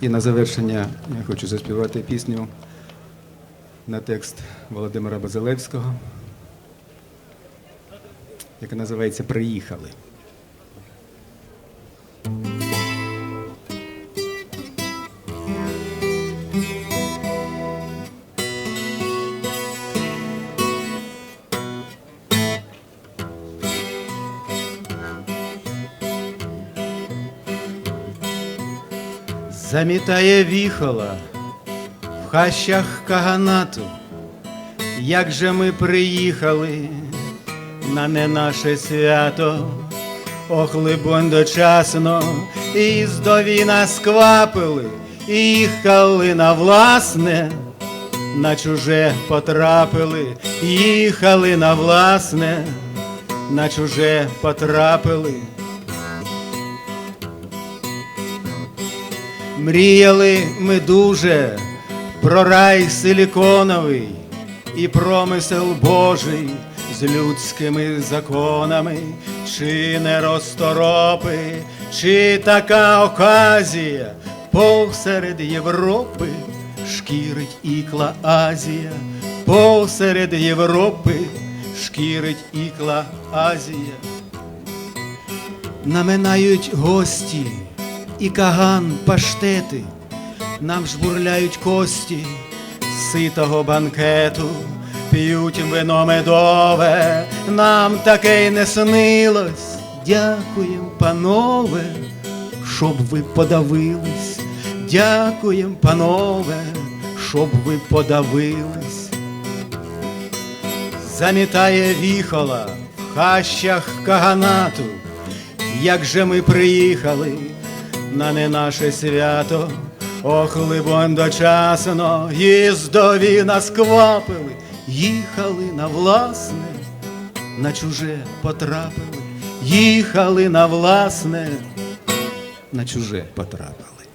І на завершення я хочу заспівати пісню на текст Володимира Базилевського, яка називається Приїхали. Замітає віхола в хащах каганату, як же ми приїхали на не наше свято, ох, либонь дочасно, і здові нас квапили, і їхали на власне, на чуже потрапили, їхали на власне, на чуже потрапили. Мріяли ми дуже про рай силіконовий і промисел Божий з людськими законами, чи не розторопи, чи така оказія? Посеред Європи шкірить ікла Азія, посеред Європи шкірить ікла Азія. Наминають гості і каган паштети, нам жбурляють кості ситого банкету, п'ють вино медове, нам таке й не снилось. Дякуєм, панове, щоб ви подавились. Дякуєм, панове, щоб ви подавились. Замітає віхола в хащах каганату, як же ми приїхали на не наше свято, ох, либонь дочасно, їздові нас квапили, їхали на власне, на чуже потрапили, їхали на власне, на чуже потрапили.